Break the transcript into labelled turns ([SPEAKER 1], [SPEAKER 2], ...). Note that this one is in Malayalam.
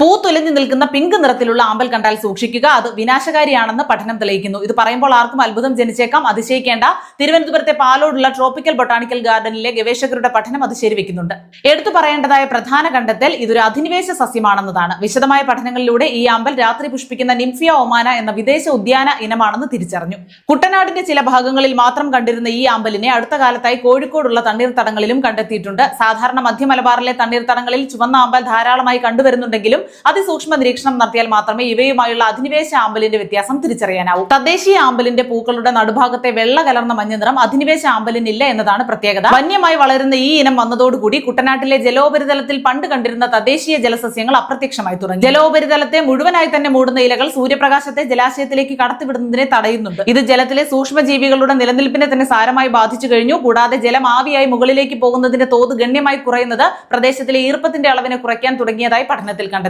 [SPEAKER 1] പൂ തുലഞ്ഞു നിൽക്കുന്ന പിങ്ക് നിറത്തിലുള്ള ആമ്പൽ കണ്ടാൽ സൂക്ഷിക്കുക. അത് വിനാശകാരിയാണെന്ന് പഠനം തെളിയിക്കുന്നു. ഇത് പറയുമ്പോൾ ആർക്കും അത്ഭുതം ജനിച്ചേക്കാം. അതിശയിക്കേണ്ട. തിരുവനന്തപുരത്തെ പാലോടുള്ള ട്രോപ്പിക്കൽ ബൊട്ടാണിക്കൽ ഗാർഡനിലെ ഗവേഷകരുടെ പഠനം അത് ശരിവെക്കുന്നുണ്ട്. എടുത്തു പറയേണ്ടതായ പ്രധാന കണ്ടെത്തൽ ഇതൊരു അധിനിവേശ സസ്യമാണെന്നതാണ്. വിശദമായ പഠനങ്ങളിലൂടെ ഈ ആമ്പൽ രാത്രി പുഷ്പിക്കുന്ന നിംഫിയ ഒമാന എന്ന വിദേശ ഉദ്യാന ഇനമാണെന്ന് തിരിച്ചറിഞ്ഞു. കുട്ടനാടിന്റെ ചില ഭാഗങ്ങളിൽ മാത്രം കണ്ടിരുന്ന ഈ ആമ്പലിനെ അടുത്ത കാലത്തായി കോഴിക്കോടുള്ള തണ്ണീർത്തടങ്ങളിലും കണ്ടെത്തിയിട്ടുണ്ട്. സാധാരണ മധ്യമലബാറിലെ തണ്ണീർത്തടങ്ങളിൽ ചുവന്ന ആമ്പൽ ധാരാളമായി കണ്ടുവരുന്നുണ്ടെങ്കിലും അതിസൂക്ഷ്മ നിരീക്ഷണം നടത്തിയാൽ മാത്രമേ ഇവയുമായുള്ള അധിനിവേശ ആമ്പലിന്റെ വ്യത്യാസം തിരിച്ചറിയാനാവൂ. തദ്ദേശീയ ആമ്പലിന്റെ പൂക്കളുടെ നടുഭാഗത്തെ വെള്ള കലർന്ന മഞ്ഞ നിറം അധിനിവേശ ആമ്പലിനില്ല എന്നതാണ് പ്രത്യേകത. വന്യമായി വളരുന്ന ഈ ഇനം വന്നതോടുകൂടി കുട്ടനാട്ടിലെ ജലോപരിതലത്തിൽ പണ്ട് കണ്ടിരുന്ന തദ്ദേശീയ ജലസസ്യങ്ങൾ അപ്രത്യക്ഷമായി തുടങ്ങി. ജലോപരിതലത്തെ മുഴുവനായി തന്നെ മൂടുന്ന ഇലകൾ സൂര്യപ്രകാശത്തെ ജലാശയത്തിലേക്ക് കടത്തിവിടുന്നതിനെ തടയുന്നുണ്ട്. ഇത് ജലത്തിലെ സൂക്ഷ്മജീവികളുടെ നിലനിൽപ്പിനെ തന്നെ സാരമായി ബാധിച്ചു കഴിഞ്ഞു. കൂടാതെ ജലം ആവിയായി മുകളിലേക്ക് പോകുന്നതിന്റെ തോത് ഗണ്യമായി കുറയുന്നത് പ്രദേശത്തിലെ ഈർപ്പത്തിന്റെ അളവിനെ കുറയ്ക്കാൻ തുടങ്ങിയതായി പഠനത്തിൽ കണ്ടെത്തി